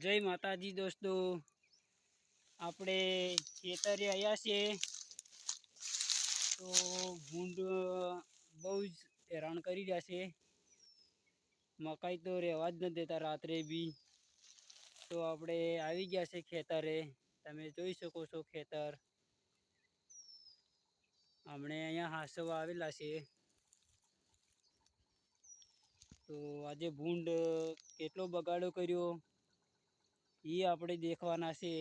જય માતાજી દોસ્તો. આપણે ખેતરે આવ્યા છીએ. તો ભૂંડ બહુ જ હેરાન કરી રહ્યા છે. મકાઈ તો રહેવા જ નથી દેતા રાત્રે બી. તો આપણે આવી ગયા છે ખેતરે. તમે જોઈ શકો છો ખેતર. હમણે અહીંયા હાસવા આવેલા છે તો આજે ભૂંડ કેટલો બગાડો કર્યો? એ આપણે દેખવાના છે.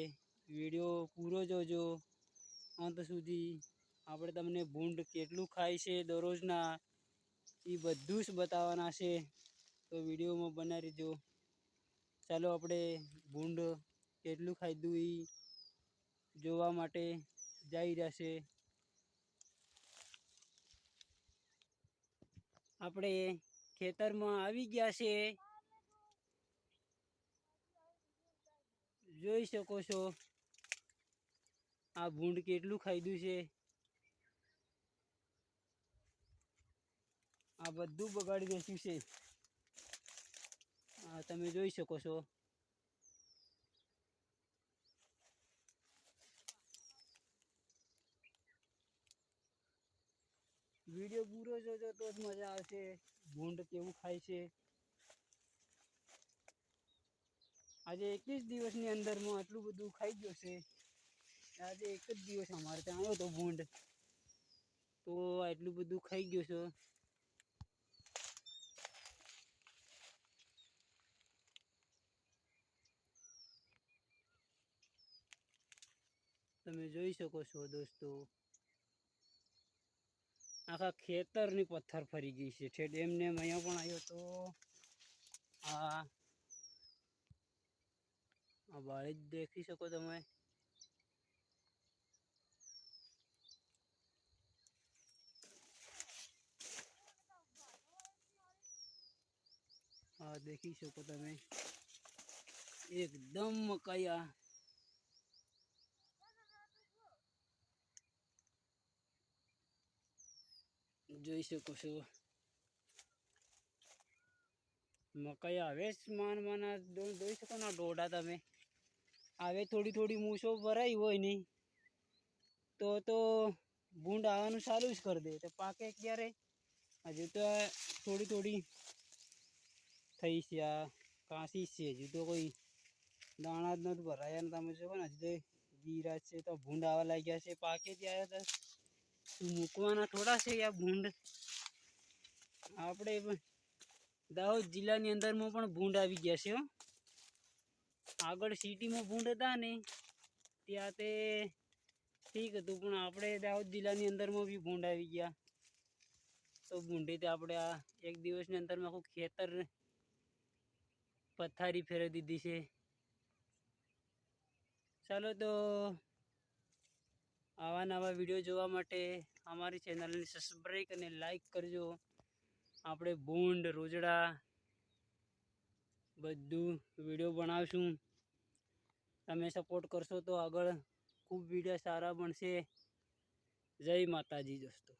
વીડિયો પૂરો જોજો. અંત સુધી આપણે તમને ભૂંડ કેટલું ખાય છે દરરોજના, એ બધું જ બતાવવાના છે. તો વિડીયોમાં બનાવી રહેજો. ચાલો આપણે ભૂંડ કેટલું ખાધું એ જોવા માટે જઈ રહ્યા છે. આપણે ખેતરમાં આવી ગયા છે. જોઈ શકો છો. આ ભૂંડ કેટલું ખાધું છે. આ બધું બગાડી બેસ્યું છે. આ તમે જોઈ શકો છો. વીડિયો પૂરો જોજો તો જ મજા આવશે. ભૂંડ કેવું ખાય છે. આજે એકવીસ દિવસની અંદરમાં આટલું બધું ખાઈ ગયો છે. આજે એક જ દિવસ અમારે ત્યાં આવ્યો હતો ભૂંડ. તો આટલું બધું ખાઈ ગયો છે. તમે જોઈ શકો છો દોસ્તો. આખા ખેતરની પથ્થર ફરી ગઈ છે. ઠેઠ એમને અહીંયા પણ આવ્યો તો આ આ બાળી જ દેખી શકો તમે હા દેખી શકો તમે એકદમ મકાઈ આ જોઈ શકો છો મકાઈ આવે જ માન માના દો- જોઈ શકો ને આ ડોડા તમે આવે થોડી થોડી મૂછો ભરાઈ હોય નહીં, તો તો ભૂંડ આવવાનું ચાલુ જ કરી દે. તો પાકે ક્યારે? હજુ તો થોડી થોડી થઈ છે આ, કાંસી છે. હજુ તો કોઈ દાણા જ નથી ભરાયા. ને તમે જોવો હજુ તો ગીરા છે, તો ભૂંડ આવવા લાગ્યા છે. પાકે ત્યારે તો મૂકવાના થોડા છે આ ભૂંડ? આપણે પણ દાહોદ જિલ્લાની અંદરમાં પણ ભૂંડ આવી ગયા છે હો. આગળ સિટીમાં ભૂંડ હતા ને ત્યાં તે ઠીક હતું, પણ આપણે દાહોદ જિલ્લાની અંદરમાં બી ભૂંડ આવી ગયા. તો ભૂંડે તે આપણે આ એક દિવસની અંદરમાં આખું ખેતર પથારી ફેરવી દીધી છે. ચાલો તો આવા નવા વીડિયો જોવા માટે અમારી ચેનલને સબસ્ક્રાઈબ અને લાઈક કરજો. આપણે ભૂંડ, રોજડા બધું વીડિયો બનાવશું. તમે સપોર્ટ કરશો તો આગળ ખૂબ વીડિયો સારા બનશે. જય માતાજી દોસ્તો.